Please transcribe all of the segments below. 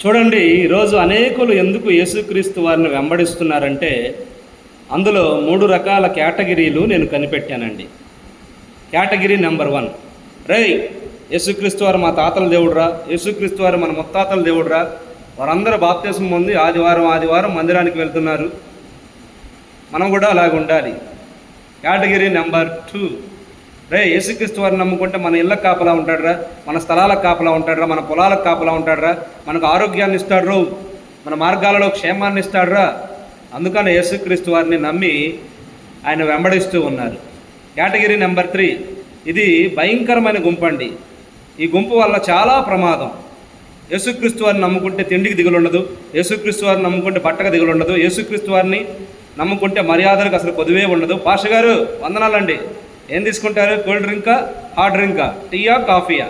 చూడండి ఈరోజు అనేకులు ఎందుకు యేసుక్రీస్తు వారిని వెంబడిస్తున్నారంటే అందులో మూడు రకాల కేటగిరీలు నేను కనిపెట్టానండి. కేటగిరీ నెంబర్ వన్ రేయ్ యేసుక్రీస్తు వారు మా తాతల దేవుడురా యేసుక్రీస్తు వారు మన ముత్తాతల దేవుడురా వారందరూ బాప్తీసం పొంది ఆదివారం ఆదివారం మందిరానికి వెళ్తున్నారు. మనం కూడా అలాగ ఉండాలి కేటగిరీ నెంబర్ టూ రే యేసుక్రీస్తు వారిని నమ్ముకుంటే మన ఇళ్ళకు కాపలా ఉంటాడురా మన స్థలాలకు కాపలా ఉంటాడురా మన పొలాలకు కాపలా ఉంటాడురా మనకు ఆరోగ్యాన్ని ఇస్తాడు మన మార్గాలలో క్షేమాన్ని ఇస్తాడురా. అందుకని యేసుక్రీస్తు వారిని నమ్మి ఆయన వెంబడిస్తూ ఉన్నారు. Category number three. ఇది భయంకరమైన గుంపు అండి ఈ గుంపు వల్ల చాలా ప్రమాదం. యేసుక్రీస్తు వారిని నమ్ముకుంటే తిండికి దిగులు ఉండదు యేసుక్రీస్తు వారిని నమ్ముకుంటే బట్టకు దిగులు ఉండదు యేసుక్రీస్తు వారిని నమ్ముకుంటే మర్యాదలకు అసలు కొదువే ఉండదు. పాష గారు వందనాలండి. ఏం తీసుకుంటారు? కూల్ డ్రింకా? హాట్ డ్రింకా? టీయా? కాఫీయా?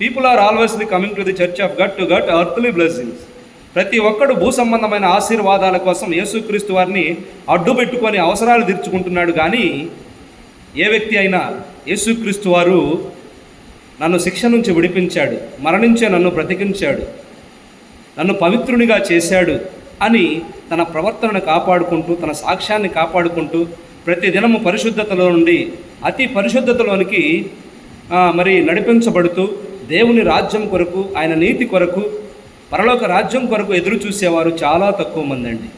People are alwaysly coming to the church of God to get earthly blessings ప్రతి ఒక్కడు భూ సంబంధమైన ఆశీర్వాదాల కోసం యేసుక్రీస్తు వారిని అడ్డు పెట్టుకొని అవసరాలు తీర్చుకుంటున్నాడు కానీ ఏ వ్యక్తి అయినా యేసుక్రీస్తు వారు నన్ను శిక్ష నుంచి విడిపించాడు మరణించే నన్ను బ్రతికించాడు నన్ను పవిత్రునిగా చేశాడు అని తన ప్రవర్తనను కాపాడుకుంటూ తన సాక్ష్యాన్ని కాపాడుకుంటూ ప్రతి దినము పరిశుద్ధతలో నుండి అతి పరిశుద్ధతలోనికి మరి నడిపించబడుతూ దేవుని రాజ్యం కొరకు ఆయన నీతి కొరకు పరలోక రాజ్యం కొరకు ఎదురు చూసేవారు చాలా తక్కువ మంది అండి.